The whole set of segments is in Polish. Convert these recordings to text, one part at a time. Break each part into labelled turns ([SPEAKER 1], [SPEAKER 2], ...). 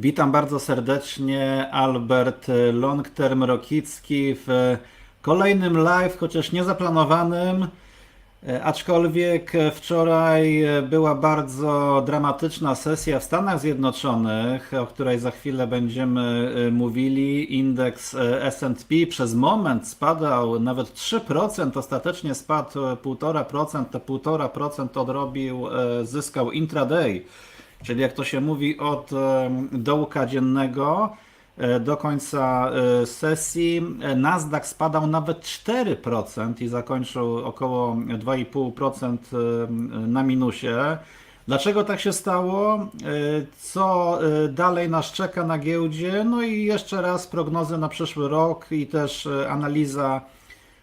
[SPEAKER 1] Witam bardzo serdecznie, Albert Longterm Rokicki w kolejnym live, chociaż niezaplanowanym, aczkolwiek wczoraj była bardzo dramatyczna sesja w Stanach Zjednoczonych, o której za chwilę będziemy e, mówili. Indeks e, S&P przez moment spadał nawet 3%, ostatecznie spadł e, 1,5%, te 1,5% odrobił, e, zyskał intraday. Czyli jak to się mówi, od dołka dziennego e, do końca e, sesji e, Nasdaq spadał nawet 4% i zakończył około 2,5% em, na minusie. Dlaczego tak się stało? Co dalej nas czeka na giełdzie? No i jeszcze raz prognozy na przyszły rok i też analiza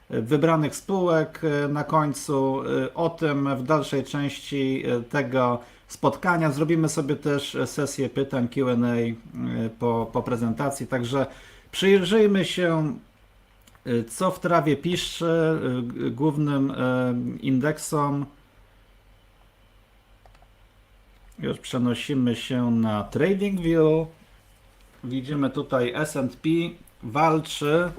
[SPEAKER 1] wybranych spółek na końcu. O tym w dalszej części tego spotkania. Zrobimy sobie też e, sesję pytań QA e, po, po prezentacji. Także przyjrzyjmy się, e, co w trawie piszczy, e, g- głównym indeksom. Już przenosimy się na TradingView. Widzimy tutaj S&P walczy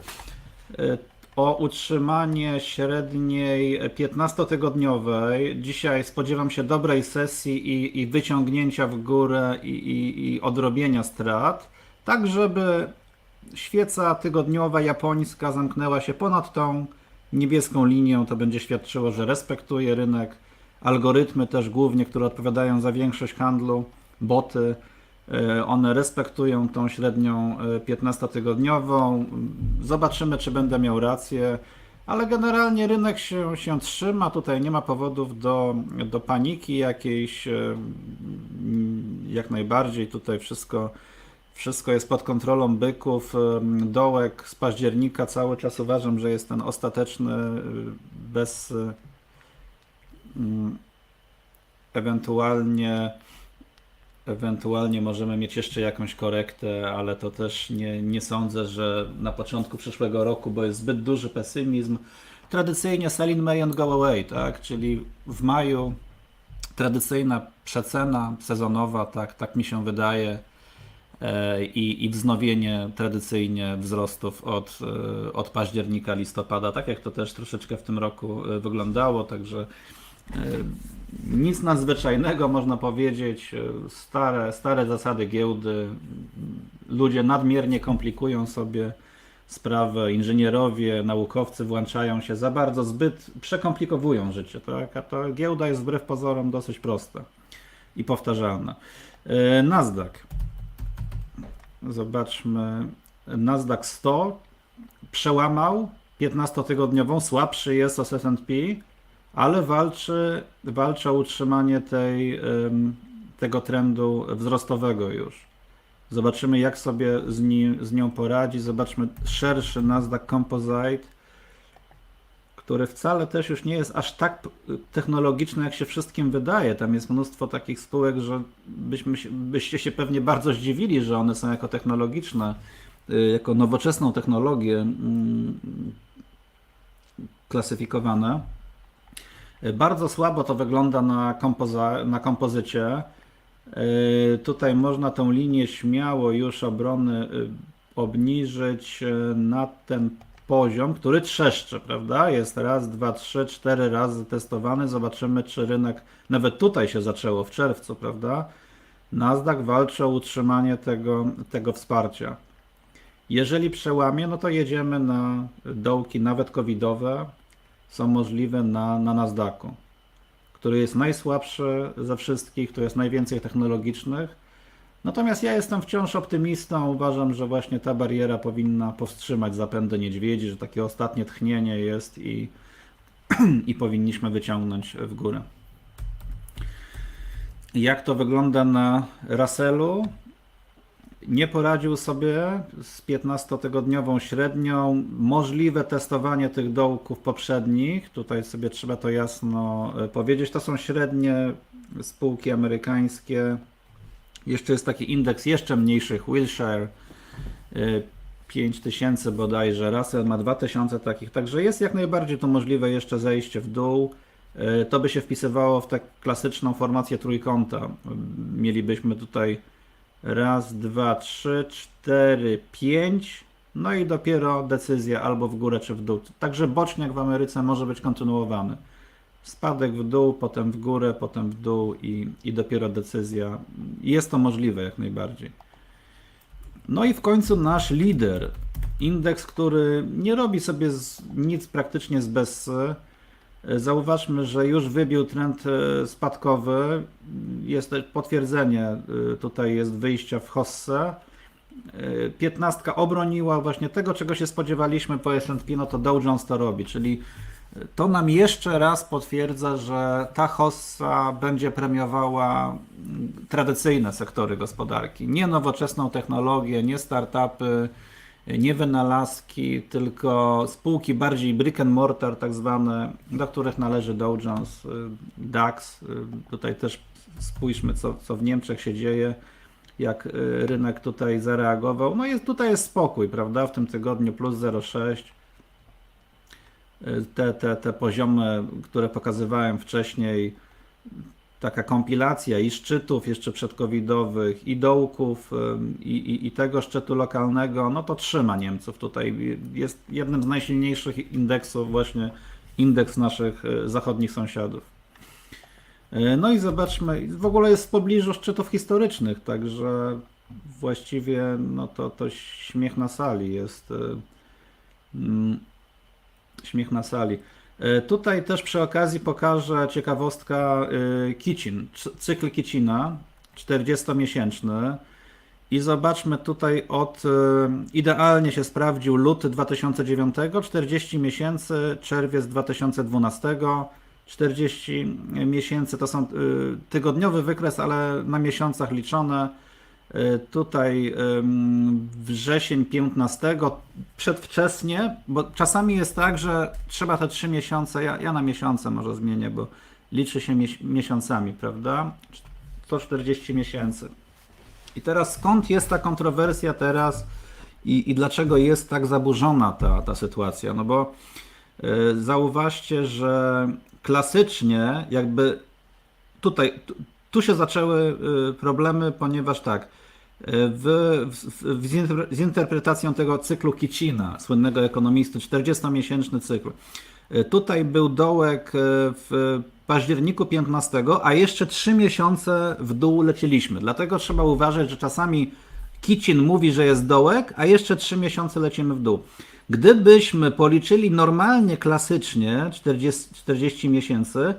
[SPEAKER 1] o utrzymanie średniej 15-tygodniowej. Dzisiaj spodziewam się dobrej sesji i, i wyciągnięcia w górę i, i, i odrobienia strat, tak żeby świeca tygodniowa japońska zamknęła się ponad tą niebieską linią. To będzie świadczyło, że respektuje rynek. Algorytmy też głównie, które odpowiadają za większość handlu, boty, One respektują tą średnią e, 15-tygodniową. Zobaczymy, czy będę miał rację, ale generalnie rynek się, się trzyma. Tutaj nie ma powodów do, do paniki jakiejś. e, mm, Jak najbardziej tutaj wszystko, wszystko jest pod kontrolą byków. E, Dołek z października cały czas uważam, że jest ten ostateczny, e, bez e, mm, ewentualnie. Ewentualnie możemy mieć jeszcze jakąś korektę, ale to też nie, nie sądzę, że na początku przyszłego roku, bo jest zbyt duży pesymizm. Tradycyjnie sell in May and go away, tak? Czyli w maju tradycyjna przecena sezonowa, tak, tak mi się wydaje, e, i, i wznowienie tradycyjnie wzrostów od, e, od października, listopada, tak jak to też troszeczkę w tym roku e, wyglądało, także nic nadzwyczajnego, można powiedzieć. E, Stare, stare zasady giełdy. Ludzie nadmiernie komplikują sobie sprawę. Inżynierowie, naukowcy włączają się za bardzo, zbyt przekomplikowują życie. Tak? A to giełda jest wbrew pozorom dosyć prosta i powtarzalna. E, Nasdaq. Zobaczmy. Nasdaq 100 przełamał 15-tygodniową, słabszy jest od S&P, ale walczy, walczy o utrzymanie tej, tego trendu wzrostowego już. Zobaczymy, jak sobie z, nim, z nią poradzi. Zobaczmy szerszy Nasdaq Composite, który wcale też już nie jest aż tak technologiczny, jak się wszystkim wydaje. Tam jest mnóstwo takich spółek, że byśmy, byście się pewnie bardzo zdziwili, że one są jako technologiczne, y, jako nowoczesną technologię mm, klasyfikowane. Bardzo słabo to wygląda na, kompoza, na kompozycie. Yy, Tutaj można tą linię śmiało już obrony yy, obniżyć yy, na ten poziom, który trzeszczy, prawda? Jest raz, dwa, trzy, cztery razy testowany. Zobaczymy, czy rynek, nawet tutaj się zaczęło w czerwcu, prawda? Nasdaq walczy o utrzymanie tego, tego wsparcia. Jeżeli przełamie, no to jedziemy na dołki nawet covidowe, są możliwe na, na Nasdaqu, który jest najsłabszy ze wszystkich, tu jest najwięcej technologicznych. Natomiast ja jestem wciąż optymistą. Uważam, że właśnie ta bariera powinna powstrzymać zapędy niedźwiedzi, że takie ostatnie tchnienie jest i, i powinniśmy wyciągnąć w górę. Jak to wygląda na Russellu? Nie poradził sobie z 15-tygodniową średnią. Możliwe testowanie tych dołków poprzednich. Tutaj sobie trzeba to jasno e, powiedzieć. To są średnie spółki amerykańskie. Jeszcze jest taki indeks jeszcze mniejszych, Wilshire. e, 5000 bodajże, Russell ma 2000 takich, także jest jak najbardziej to możliwe jeszcze zejście w dół. E, To by się wpisywało w tak klasyczną formację trójkąta. Mielibyśmy tutaj Raz, dwa, trzy, cztery, pięć. No i dopiero decyzja albo w górę, czy w dół. Także boczniak w Ameryce może być kontynuowany. Spadek w dół, potem w górę, potem w dół i, i dopiero decyzja. Jest to możliwe jak najbardziej. No i w końcu nasz lider. Indeks, który nie robi sobie z, nic praktycznie z bessy. Zauważmy, że już wybił trend e, spadkowy. Jest potwierdzenie, e, tutaj jest wyjścia w hossę. E, Piętnastka obroniła właśnie tego, czego się spodziewaliśmy po S&P, no to Dow Jones to robi, czyli to nam jeszcze raz potwierdza, że ta hossa będzie premiowała tradycyjne sektory gospodarki. Nie nowoczesną technologię, nie startupy, nie wynalazki, tylko spółki bardziej brick and mortar, tak zwane, do których należy Dow Jones, y, DAX. Y, Tutaj też spójrzmy, co, co w Niemczech się dzieje, jak y, rynek tutaj zareagował. No jest, tutaj jest spokój, prawda? W tym tygodniu plus 0,6 te, te, te poziomy, które pokazywałem wcześniej, taka kompilacja i szczytów jeszcze przedcovidowych, i dołków, i, i, i tego szczytu lokalnego, no to trzyma Niemców tutaj. Jest jednym z najsilniejszych indeksów, właśnie indeks naszych y, zachodnich sąsiadów. Y, No i zobaczmy, w ogóle jest w pobliżu szczytów historycznych, także właściwie no to, to śmiech na sali jest. y, mm, Śmiech na sali. E, Tutaj też przy okazji pokażę ciekawostka y, Kicin, cykl Kicina 40-miesięczny i zobaczmy tutaj od y, idealnie się sprawdził luty 2009, 40 miesięcy, czerwiec 2012, 40 miesięcy to są tygodniowy wykres, ale na miesiącach liczone. Y, Tutaj wrzesień 15, przedwcześnie, bo czasami jest tak, że trzeba te 3 miesiące, ja, ja na miesiące może zmienię, bo liczy się mies- miesiącami, prawda? 140 miesięcy. I teraz skąd jest ta kontrowersja teraz i, i dlaczego jest tak zaburzona ta, ta sytuacja? No bo y, zauważcie, że klasycznie jakby tutaj, tu, się zaczęły y, problemy, ponieważ tak, y, w, w, z inter- z interpretacją tego cyklu Kicina, słynnego ekonomisty, 40-miesięczny cykl. Y, Tutaj był dołek w październiku 15, a jeszcze 3 miesiące w dół lecieliśmy. Dlatego trzeba uważać, że czasami Kicin mówi, że jest dołek, a jeszcze 3 miesiące lecimy w dół. Gdybyśmy policzyli normalnie, klasycznie 40, 40 miesięcy,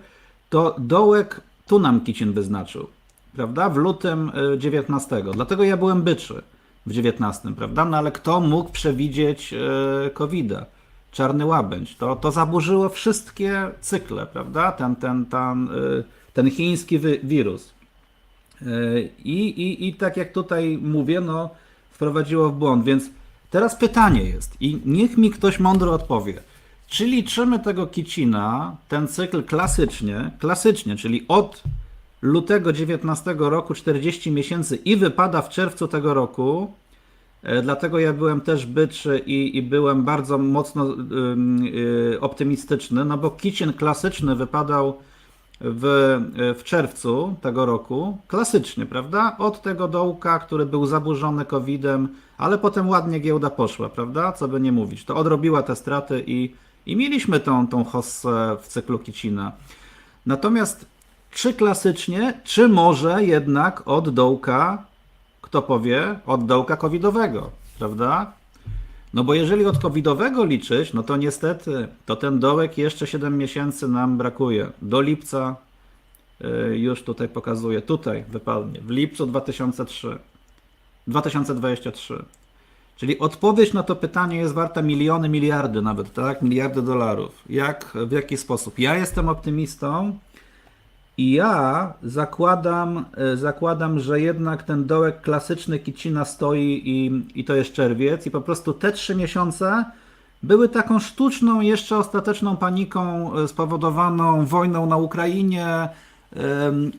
[SPEAKER 1] to dołek tu nam Kicin wyznaczył, prawda? W lutym y, 19. Dlatego ja byłem byczy w 19, prawda? No ale kto mógł przewidzieć y, COVID-a? Czarny łabędź. To, to zaburzyło wszystkie cykle, prawda? Ten, ten, ten, ten chiński wirus. Y, I, i, I tak jak tutaj mówię, no, wprowadziło w błąd. Więc teraz pytanie jest, i niech mi ktoś mądro odpowie. Czy liczymy tego Kicina, ten cykl klasycznie, klasycznie, czyli od lutego 19 roku 40 miesięcy i wypada w czerwcu tego roku, E, Dlatego ja byłem też byczy i, i byłem bardzo mocno ym, y, optymistyczny, no bo Kicin klasyczny wypadał w, w czerwcu tego roku, klasycznie, prawda? Od tego dołka, który był zaburzony COVID-em, ale potem ładnie giełda poszła, prawda? Co by nie mówić. To odrobiła te straty i, i mieliśmy tą, tą hossę w cyklu Kicina. Natomiast czy klasycznie, czy może jednak od dołka kto powie, od dołka covidowego, prawda? No bo jeżeli od covidowego liczyć, no to niestety, to ten dołek jeszcze 7 miesięcy nam brakuje. Do lipca y, już tutaj pokazuję, tutaj wypadnie, w lipcu 2003, 2023. Czyli odpowiedź na to pytanie jest warta miliony, miliardy nawet, tak? Miliardy dolarów. Jak, w jaki sposób? Ja jestem optymistą, i ja zakładam, e, zakładam, że jednak ten dołek klasyczny Kicina stoi i, i to jest czerwiec i po prostu te trzy miesiące były taką sztuczną, jeszcze ostateczną paniką e, spowodowaną wojną na Ukrainie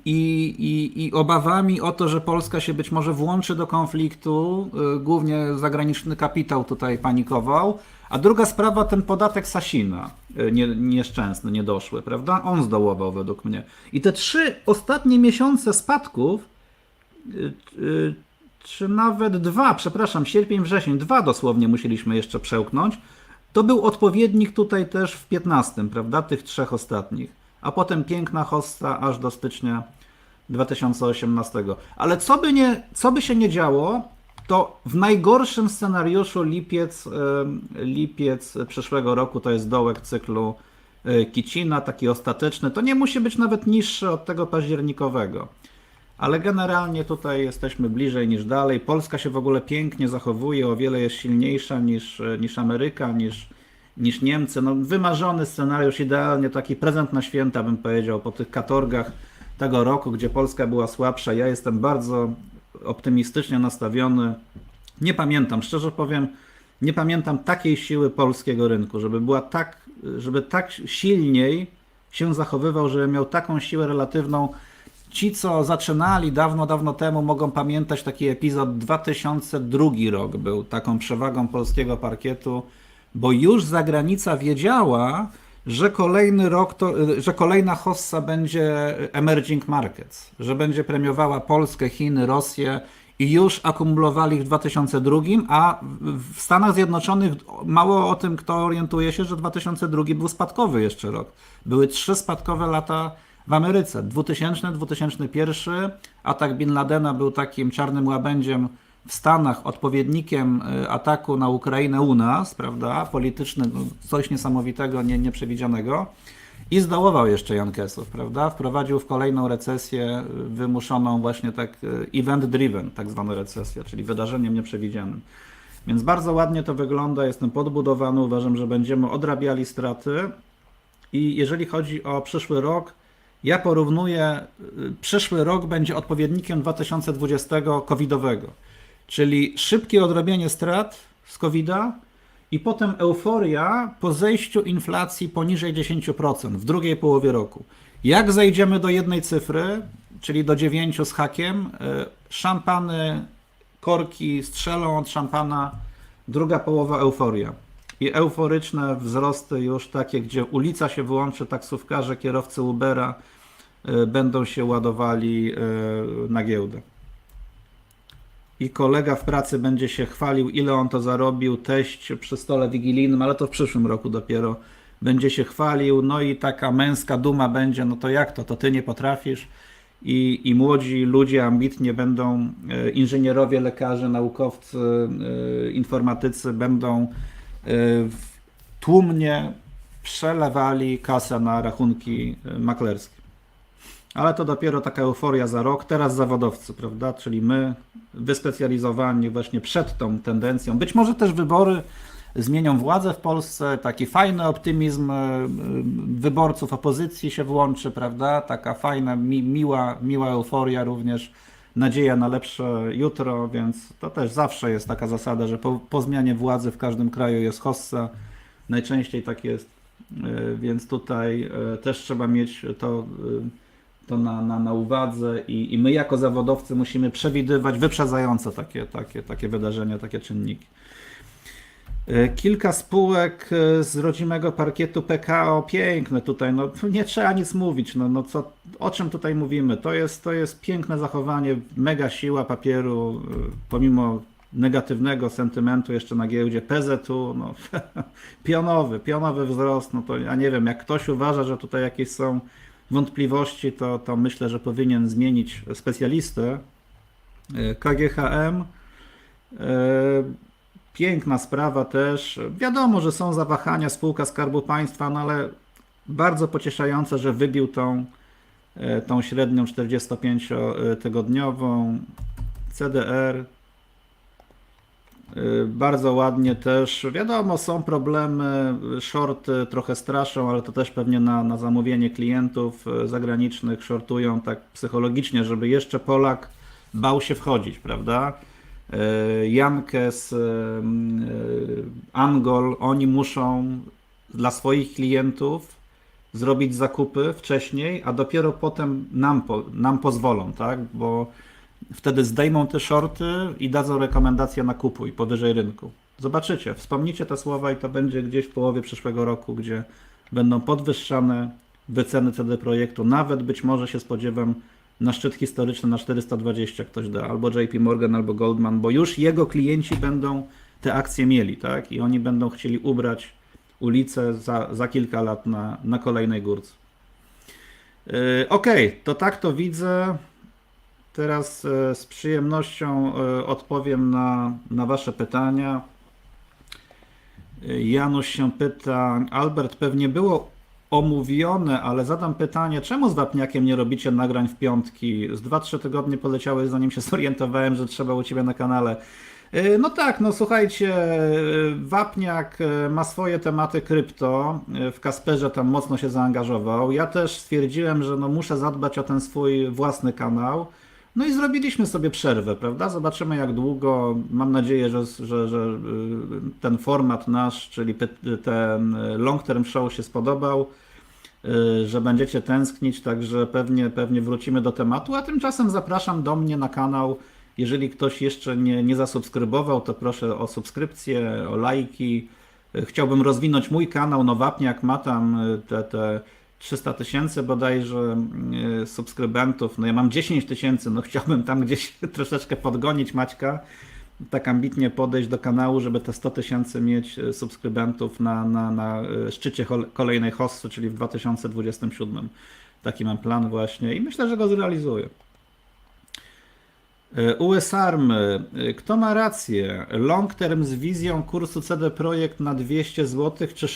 [SPEAKER 1] i, i, i obawami o to, że Polska się być może włączy do konfliktu. e, Głównie zagraniczny kapitał tutaj panikował. A druga sprawa, ten podatek Sasina, y, nie, nieszczęsny, niedoszły, prawda? On zdołował według mnie. I te trzy ostatnie miesiące spadków, y, czy nawet dwa, przepraszam, sierpień, wrzesień, dwa dosłownie musieliśmy jeszcze przełknąć. To był odpowiednik tutaj też w 15, prawda, tych trzech ostatnich. A potem piękna hossa aż do stycznia 2018. Ale co by, nie, co by się nie działo, to w najgorszym scenariuszu lipiec, lipiec przyszłego roku to jest dołek cyklu e, Kicina, taki ostateczny. To nie musi być nawet niższy od tego październikowego. Ale generalnie tutaj jesteśmy bliżej niż dalej. Polska się w ogóle pięknie zachowuje, o wiele jest silniejsza niż, niż Ameryka, niż, niż Niemcy. No, wymarzony scenariusz, idealnie taki prezent na święta, bym powiedział, po tych katorgach tego roku, gdzie Polska była słabsza. Ja jestem bardzo optymistycznie nastawiony. Nie pamiętam, szczerze powiem, nie pamiętam takiej siły polskiego rynku, żeby była tak, żeby tak silniej się zachowywał, żeby miał taką siłę relatywną. Ci, co zaczynali dawno, dawno temu, mogą pamiętać taki epizod 2002 rok był taką przewagą polskiego parkietu, bo już zagranica wiedziała, że kolejny rok, to, że kolejna hossa będzie emerging markets, że będzie premiowała Polskę, Chiny, Rosję i już akumulowali w 2002, a w Stanach Zjednoczonych mało o tym kto orientuje się, że 2002 był spadkowy jeszcze rok. Były trzy spadkowe lata w Ameryce. 2000, 2001 atak Bin Ladena był takim czarnym łabędziem w Stanach, odpowiednikiem y, ataku na Ukrainę u nas, prawda, polityczny, no, coś niesamowitego, nie, nieprzewidzianego. I zdołował jeszcze Jan Kesów, prawda? Wprowadził w kolejną recesję y, wymuszoną właśnie tak y, event driven, tak zwaną recesję, czyli wydarzeniem nieprzewidzianym. Więc bardzo ładnie to wygląda, jestem podbudowany, uważam, że będziemy odrabiali straty. I jeżeli chodzi o przyszły rok, ja porównuję, przyszły rok będzie odpowiednikiem 2020 covidowego, czyli szybkie odrobienie strat z covida i potem euforia po zejściu inflacji poniżej 10% w drugiej połowie roku. Jak zejdziemy do jednej cyfry, czyli do 9 z hakiem, y, szampany, korki strzelą od szampana, druga połowa euforia. I euforyczne wzrosty już takie, gdzie ulica się wyłączy, taksówkarze, kierowcy Ubera y, będą się ładowali y, na giełdę. I kolega w pracy będzie się chwalił, ile on to zarobił, teść przy stole wigilijnym, ale to w przyszłym roku dopiero będzie się chwalił, no i taka męska duma będzie, no to jak to, to ty nie potrafisz. I, i młodzi ludzie ambitnie będą, e, inżynierowie, lekarze, naukowcy, e, informatycy będą e, tłumnie przelewali kasę na rachunki maklerskie. Ale to dopiero taka euforia za rok. Teraz zawodowcy, prawda? Czyli my, wyspecjalizowani właśnie przed tą tendencją. Być może też wybory zmienią władzę w Polsce. Taki fajny optymizm e, e, wyborców opozycji się włączy, prawda? Taka fajna, mi, miła, miła euforia również. Nadzieja na lepsze jutro, więc to też zawsze jest taka zasada, że po, po zmianie władzy w każdym kraju jest hossa. Najczęściej tak jest, e, więc tutaj też trzeba mieć to, to na, na, na uwadze i, i my jako zawodowcy musimy przewidywać wyprzedzająco takie, takie, takie wydarzenia, takie czynniki. E, Kilka spółek e, z rodzimego parkietu PKO, piękne tutaj, no nie trzeba nic mówić, no, no co, o czym tutaj mówimy? To jest, to jest piękne zachowanie, mega siła papieru, e, pomimo negatywnego sentymentu jeszcze na giełdzie PZU, no pionowy, pionowy wzrost, no to ja nie wiem, jak ktoś uważa, że tutaj jakieś są wątpliwości, to, to myślę, że powinien zmienić specjalistę. E, KGHM, e, piękna sprawa też. Wiadomo, że są zawahania, spółka Skarbu Państwa, no ale bardzo pocieszające, że wybił tą, e, tą średnią 45-tygodniową. CDR, Bardzo ładnie też. Wiadomo, są problemy, shorty trochę straszą, ale to też pewnie na, na zamówienie klientów y, zagranicznych shortują tak psychologicznie, żeby jeszcze Polak bał się wchodzić, prawda? Y, Jankes, y, y, Angol, oni muszą dla swoich klientów zrobić zakupy wcześniej, a dopiero potem nam, nam pozwolą, tak? Bo wtedy zdejmą te shorty i dadzą rekomendację na kupuj powyżej rynku. Zobaczycie, wspomnicie te słowa i to będzie gdzieś w połowie przyszłego roku, gdzie będą podwyższane wyceny CD Projektu. Nawet być może się spodziewam na szczyt historyczny na 420 ktoś da, albo JP Morgan, albo Goldman, bo już jego klienci będą te akcje mieli, tak? I oni będą chcieli ubrać ulicę za, za kilka lat na, na kolejnej górce. Yy, Okej, to tak to widzę. Teraz e, z przyjemnością e, odpowiem na, na Wasze pytania. E, Janusz się pyta, Albert, pewnie było omówione, ale zadam pytanie, czemu z Wapniakiem nie robicie nagrań w piątki? Z 2-3 tygodnie poleciały, zanim się zorientowałem, że trzeba u Ciebie na kanale. No tak, no słuchajcie, Wapniak ma swoje tematy krypto, w Kasperze tam mocno się zaangażował. Ja też stwierdziłem, że no muszę zadbać o ten swój własny kanał. No i zrobiliśmy sobie przerwę, prawda? Zobaczymy jak długo. Mam nadzieję, że, że, że y, ten format nasz, czyli ten long term show się spodobał, y, że będziecie tęsknić, także pewnie, pewnie wrócimy do tematu, a tymczasem zapraszam do mnie na kanał. Jeżeli ktoś jeszcze nie, nie zasubskrybował, to proszę o subskrypcję, o lajki. Y, Chciałbym rozwinąć mój kanał, no Wapniak ma tam y, te, te 300 tysięcy bodajże y, subskrybentów, no ja mam 10 tysięcy, no chciałbym tam gdzieś troszeczkę podgonić Maćka, tak ambitnie podejść do kanału, żeby te 100 tysięcy mieć y, subskrybentów na, na, na y, szczycie kolejnej hossy, czyli w 2027. Taki mam plan właśnie i myślę, że go zrealizuję. Y, USARM, y, kto ma rację? Long term z wizją kursu CD Projekt na 200 zł, czy,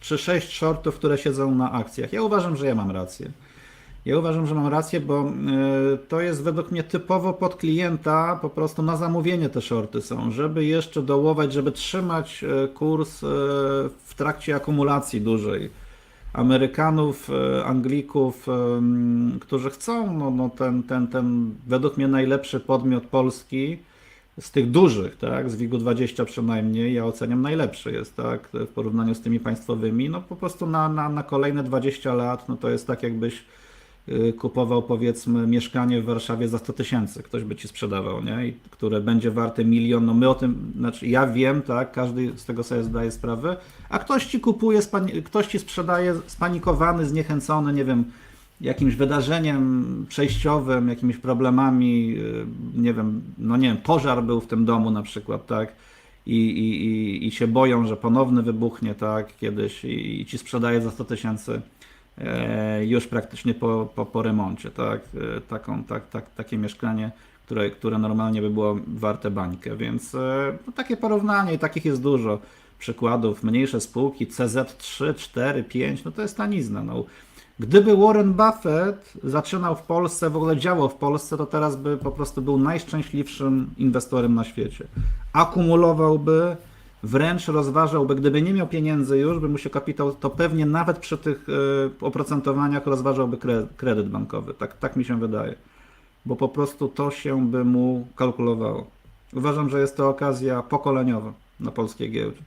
[SPEAKER 1] czy 6 shortów, które siedzą na akcjach? Ja uważam, że ja mam rację. Ja uważam, że mam rację, bo y, to jest według mnie typowo pod klienta, po prostu na zamówienie te shorty są, żeby jeszcze dołować, żeby trzymać kurs w trakcie akumulacji dużej. Amerykanów, e, Anglików, em, którzy chcą no, no ten, ten, ten według mnie najlepszy podmiot polski z tych dużych, tak, z WIG-20 przynajmniej, ja oceniam najlepszy jest, tak, w porównaniu z tymi państwowymi, no po prostu na, na, na kolejne 20 lat, no to jest tak jakbyś kupował powiedzmy mieszkanie w Warszawie za 100 tysięcy, ktoś by ci sprzedawał, nie? I które będzie warte milion, no my o tym, znaczy ja wiem, tak, każdy z tego sobie zdaje sprawę, a ktoś ci kupuje, ktoś ci sprzedaje spanikowany, zniechęcony, nie wiem, jakimś wydarzeniem przejściowym, jakimiś problemami, y, nie wiem, no nie wiem, pożar był w tym domu na przykład, tak, i, i, i, i się boją, że ponowny wybuchnie, tak, kiedyś i, i ci sprzedaje za 100 tysięcy już praktycznie po, po, po remoncie, tak, e, taką, tak, tak, takie mieszkanie, które, które normalnie by było warte bańkę, więc e, no, takie porównanie i takich jest dużo przykładów, mniejsze spółki, CZ3, 4, 5, no to jest tanizna, no. Gdyby Warren Buffett zaczynał w Polsce, w ogóle działał w Polsce, to teraz by po prostu był najszczęśliwszym inwestorem na świecie. Akumulowałby, wręcz rozważałby, gdyby nie miał pieniędzy już, by mu się kapitał, to pewnie nawet przy tych e, oprocentowaniach rozważałby kre, kredyt bankowy. Tak, tak mi się wydaje. Bo po prostu to się by mu kalkulowało. Uważam, że jest to okazja pokoleniowa na polskiej giełdzie.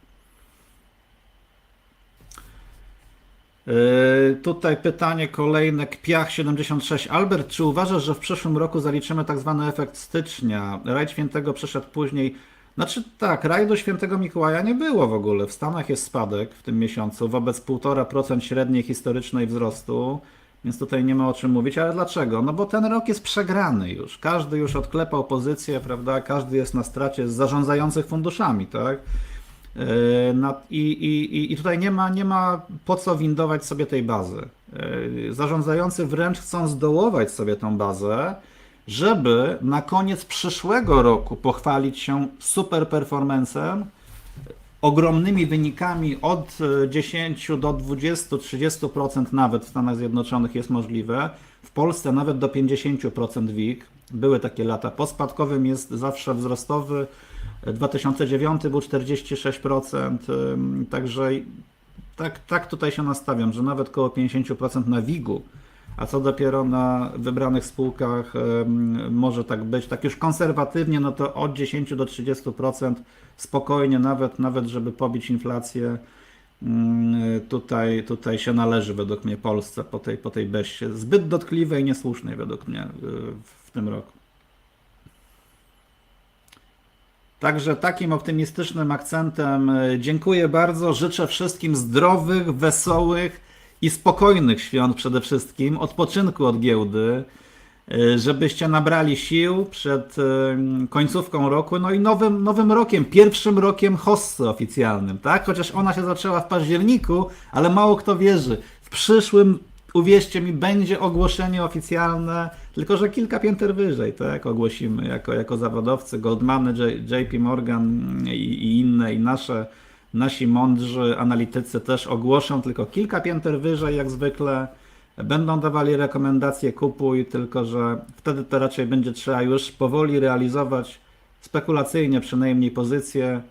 [SPEAKER 1] Yy, Tutaj pytanie kolejne, Kpiach76. Albert, czy uważasz, że w przyszłym roku zaliczymy tak zwany efekt stycznia? Rajd Świętego przyszedł później. Znaczy tak, rajdu Świętego Mikołaja nie było w ogóle. W Stanach jest spadek w tym miesiącu wobec 1,5% średniej historycznej wzrostu, więc tutaj nie ma o czym mówić. Ale dlaczego? No bo ten rok jest przegrany już. Każdy już odklepał pozycję, prawda? Każdy jest na stracie z zarządzających funduszami, tak? Na- I, i, i- tutaj nie ma, nie ma po co windować sobie tej bazy. Yy, Zarządzający wręcz chcą zdołować sobie tą bazę, żeby na koniec przyszłego roku pochwalić się super performancem, ogromnymi wynikami od e, 10 do 20-30% nawet w Stanach Zjednoczonych jest możliwe. W Polsce nawet do 50% WIG. Były takie lata. Po spadkowym jest zawsze wzrostowy. 2009 był 46%. ym, Także tak, tak tutaj się nastawiam, że nawet koło 50% na WIG-u, a co dopiero na wybranych spółkach może tak być. Tak już konserwatywnie, no to od 10 do 30% spokojnie, nawet, nawet żeby pobić inflację. ym, Tutaj, tutaj się należy według mnie Polsce po tej, po tej beście. Zbyt dotkliwej i niesłusznej według mnie y, w tym roku. Także takim optymistycznym akcentem e, dziękuję bardzo. Życzę wszystkim zdrowych, wesołych i spokojnych świąt przede wszystkim, odpoczynku od giełdy. y, żebyście nabrali sił przed y, końcówką roku, no i nowym, nowym rokiem, pierwszym rokiem hossy oficjalnym, tak? Chociaż ona się zaczęła w październiku, ale mało kto wierzy. W przyszłym, uwierzcie mi, będzie ogłoszenie oficjalne, tylko że kilka pięter wyżej, tak? Ogłosimy jako, jako zawodowcy, Goldmany, J, JP Morgan i, i inne, i nasze, nasi mądrzy analitycy też ogłoszą, tylko kilka pięter wyżej, jak zwykle. Będą dawali rekomendacje kupuj, tylko że wtedy to raczej będzie trzeba już powoli realizować spekulacyjnie przynajmniej pozycje,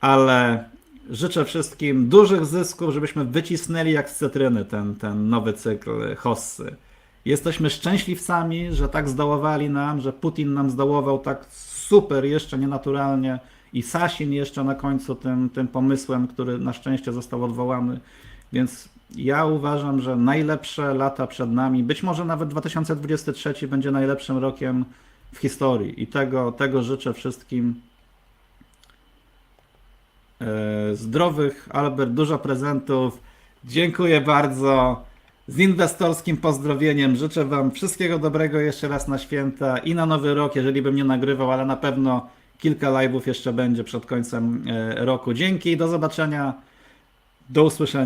[SPEAKER 1] ale życzę wszystkim dużych zysków, żebyśmy wycisnęli jak z cytryny ten, ten nowy cykl Hossy. Jesteśmy szczęśliwcami, że tak zdołowali nam, że Putin nam zdołował tak super, jeszcze nienaturalnie i Sasin jeszcze na końcu tym, tym pomysłem, który na szczęście został odwołany. Więc ja uważam, że najlepsze lata przed nami, być może nawet 2023 będzie najlepszym rokiem w historii i tego, tego życzę wszystkim. E, Zdrowych, Albert, dużo prezentów. Dziękuję bardzo. Z inwestorskim pozdrowieniem życzę Wam wszystkiego dobrego jeszcze raz na święta i na nowy rok, jeżeli bym nie nagrywał, ale na pewno kilka live'ów jeszcze będzie przed końcem e, roku. Dzięki, do zobaczenia, do usłyszenia.